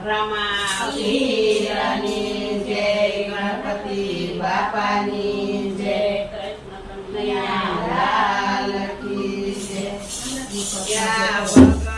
રમા વીરની જય ગણપતિ બાપાની જય કનૈયા લાલ કી જય ત્યાં ભગતે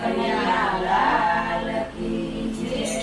caminhará